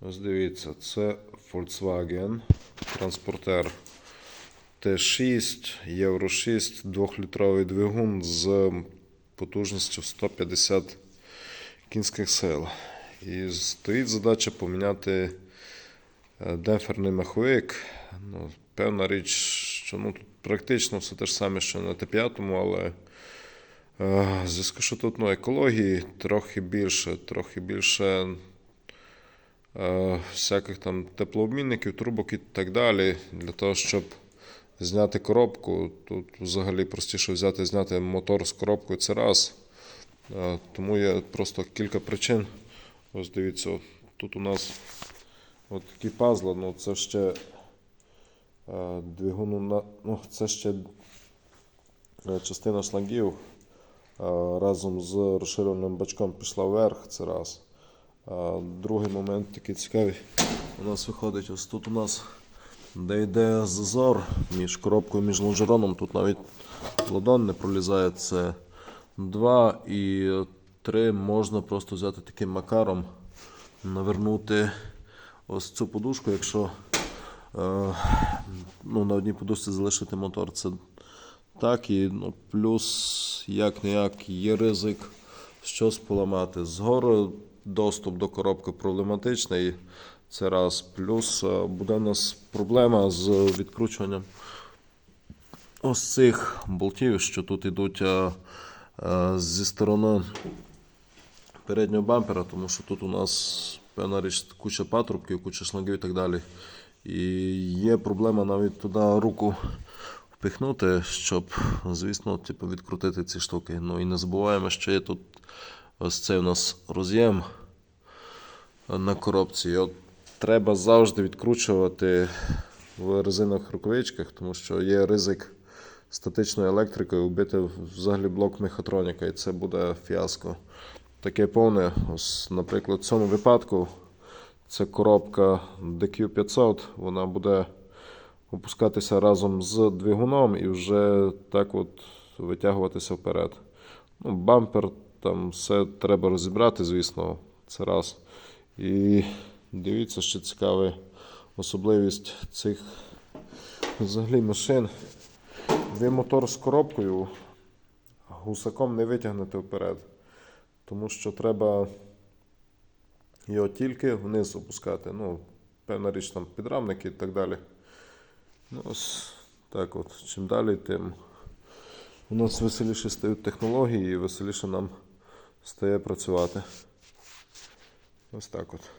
Ось дивіться, це Volkswagen транспортер Т6, Євро 6, 2-літровий двигун з потужністю 150 кінських сил. І стоїть задача поміняти е, демпферний маховик. Ну, певна річ, що ну, тут практично все те ж саме, що на Т5, але е, зв'язку, що тут ну, екології трохи більше, трохи більше всяких там теплообмінників, трубок і так далі. Для того, щоб зняти коробку, тут взагалі простіше взяти зняти мотор з коробкою це раз. Е, Тому є просто кілька причин. Ось дивіться, тут у нас от такі пазли, ну це ще е, двигуну на. Ну, це ще е, частина шлангів е, разом з розширювальним бачком пішла вверх, це раз. Другий момент такий цікавий. У нас виходить, ось тут у нас, де йде зазор між коробкою між лонжероном, тут навіть ладон не пролізає. Це два і три можна просто взяти таким макаром, навернути ось цю подушку, якщо е, ну, на одній подушці залишити мотор. Це так, і ну, плюс як не як є ризик щось поламати. Згору доступ до коробки проблематичний. Це раз. Плюс е, буде у нас проблема з відкручуванням ось цих болтів, що тут йдуть е, е, зі сторони переднього бампера, тому що тут у нас певна річ куча патрубків, куча шлангів і так далі. І є проблема навіть туди руку впихнути, щоб, звісно, типу, відкрутити ці штуки. Ну і не забуваємо, що є тут ось цей у нас роз'єм на коробці. От треба завжди відкручувати в резинових рукавичках, тому що є ризик статичної електрики вбити взагалі блок мехатроніка, і це буде фіаско. Таке повне, ось, наприклад, в цьому випадку це коробка DQ500, вона буде опускатися разом з двигуном і вже так от витягуватися вперед. Ну, бампер, там все треба розібрати, звісно, це раз. І дивіться, що цікава особливість цих взагалі машин. Ви мотор з коробкою гусаком не витягнете вперед, тому що треба його тільки вниз опускати. Ну, певна річ там підрамники і так далі. Ну, ось так от. Чим далі, тим у нас веселіше стають технології і веселіше нам стає працювати. Ось так от.